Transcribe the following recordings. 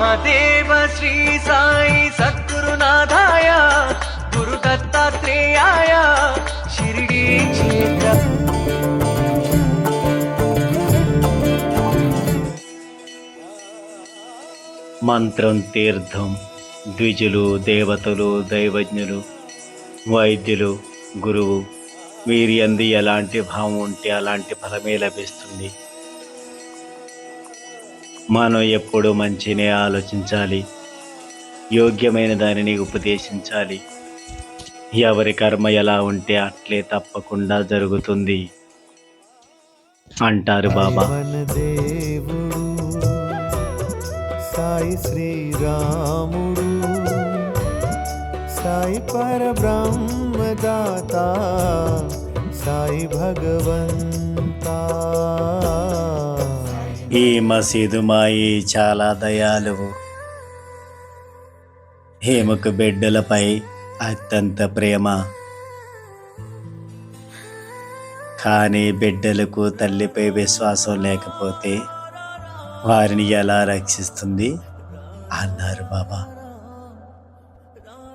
మహాదేవ శ్రీ సాయి సద్గురునాథాయ గురు దత్తాత్రేయాయ షిరిడి క్షేత్ర. మంత్రం తీర్థం ద్విజులు దేవతలు దైవజ్ఞులు వైద్యులు గురువు వీరి అంది ఎలాంటి భావం ఉంటే అలాంటి ఫలమే లభిస్తుంది. మనం ఎప్పుడు మంచినే ఆలోచించాలి. యోగ్యమైన దానిని ఉపదేశించాలి. ఎవరి కర్మ ఎలా ఉంటే అట్లే తప్పకుండా జరుగుతుంది. అంటారు బాబా. సాయి శ్రీరాముడు సాయి పరబ్రహ్మదాత సాయి భగవంతా. ఈ మసీదు మాయి చాలా దయాలువు హేమకు బిడ్డలపై అత్యంత ప్రేమ. కానీ బిడ్డలకు తల్లిపై విశ్వాసం లేకపోతే వారిని ఎలా రక్షిస్తుంది అన్నారు బాబా.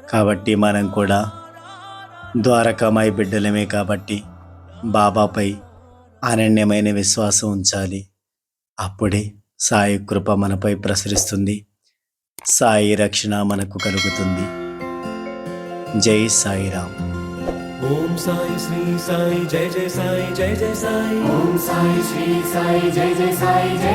కాబట్టి మనం కూడా ద్వారకామాయి బిడ్డలమే కాబట్టి బాబాపై అనన్యమైన విశ్వాసం ఉంచాలి. అప్పుడే సాయి కృప మనపై ప్రసరిస్తుంది. సాయి రక్షణ మనకు కలుగుతుంది. జై సాయిరామ్ ఓం సాయి శ్రీ సాయి జయ జయ సాయి జయ జయ సాయి. ఓం సాయి శ్రీ సాయి జయ జయ సాయి జయ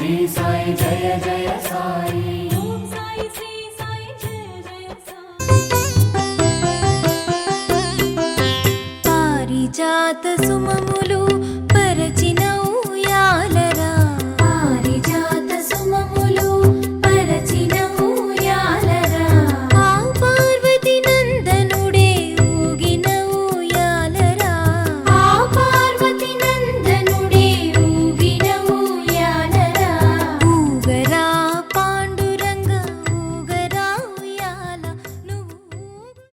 శ్రీ సాయి. జయ జయ సాయి. పారిజాత సుమములు